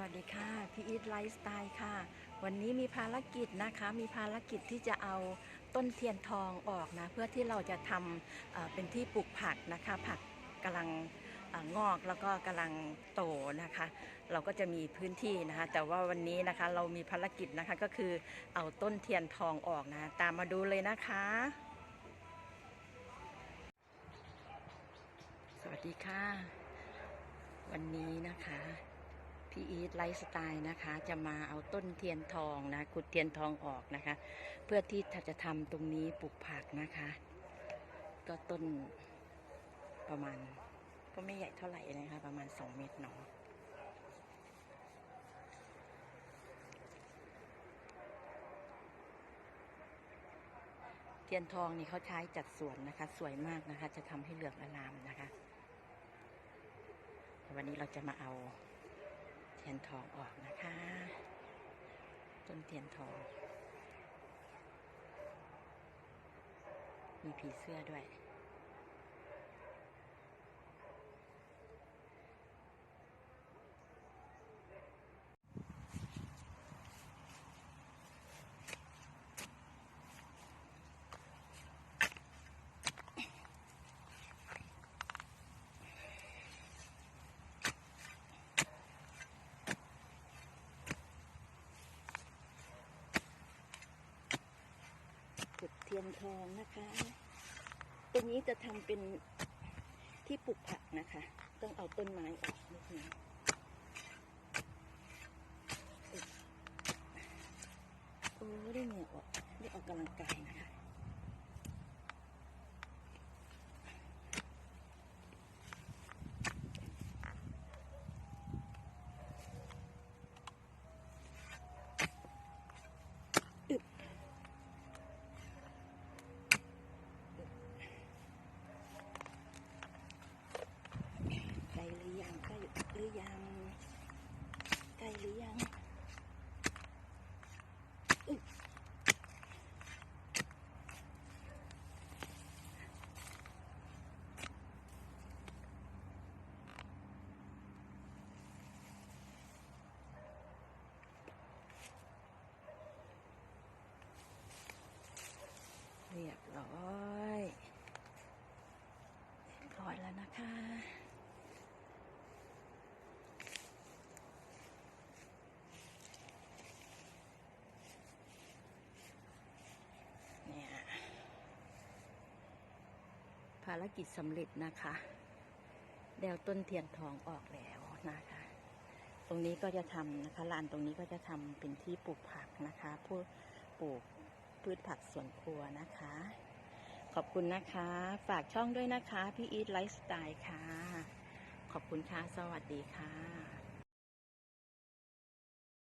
วัสดีค่ะ พี่อีทไลฟ์สไตล์ค่ะ วันนี้มีภารกิจนะคะ มีภารกิจที่จะเอาต้นเทียนทองออกนะ เพื่อที่เราจะทำเเป็นที่ปลูกผักนะคะ ผักกำลังอ่องอกแล้วก็กำลังโตนะคะ เราก็จะมีพื้นที่นะคะ แต่ว่าวันนี้นะคะเรามีภารกิจนะคะก็คือเอาต้นเทียนทองออกนะ ตามมาดูเลยนะคะ สวัสดีค่ะ วันนี้นะคะ อีทไลฟ์สไตล์นะคะ จะมาเอาต้นเทียนทองนะขุดเทียนทองออกนะคะ เพื่อที่จะทำตรงนี้ปลูกผักนะคะ ก็ต้นประมาณ ก็ไม่ใหญ่เท่าไหร่นะคะ ประมาณ 2 เมตรเนาะเทียนทองนี่เขาใช้จัดสวนนะคะ สวยมากนะคะ จะทำให้เหลืองอลามนะคะวันนี้เราจะมาเอา ทียนทองออกนะคะ ต้นเทียนทอง มีผีเสื้อด้วยุดเทียนทองนะคะ ตัวนี้จะทำเป็นที่ปลูกผักนะคะ ต้องเอาต้นไม้ออกนิดนึงโอ้ได้เหงื่อออกได้ออกกำลังกายนะคะ ไกลหรือยังใกล้หรือยังใกล้หรือยังอุ๊ยเรียบ ร้อยเรียบร้อยแล้วนะคะเนี่ยภารกิจสำเร็จนะคะ แดวต้นเทียนทองออกแล้วนะคะ ตรงนี้ก็จะทำนะคะลานตรงนี้ก็จะทำเป็นที่ปลูกผักนะคะ ผู้ปลูก พืชผักสวนครัวนะคะ ขอบคุณนะคะ ฝากช่องด้วยนะคะ พี่อีทไลฟ์สไตล์ค่ะ ขอบคุณค่ะ สวัสดีค่ะ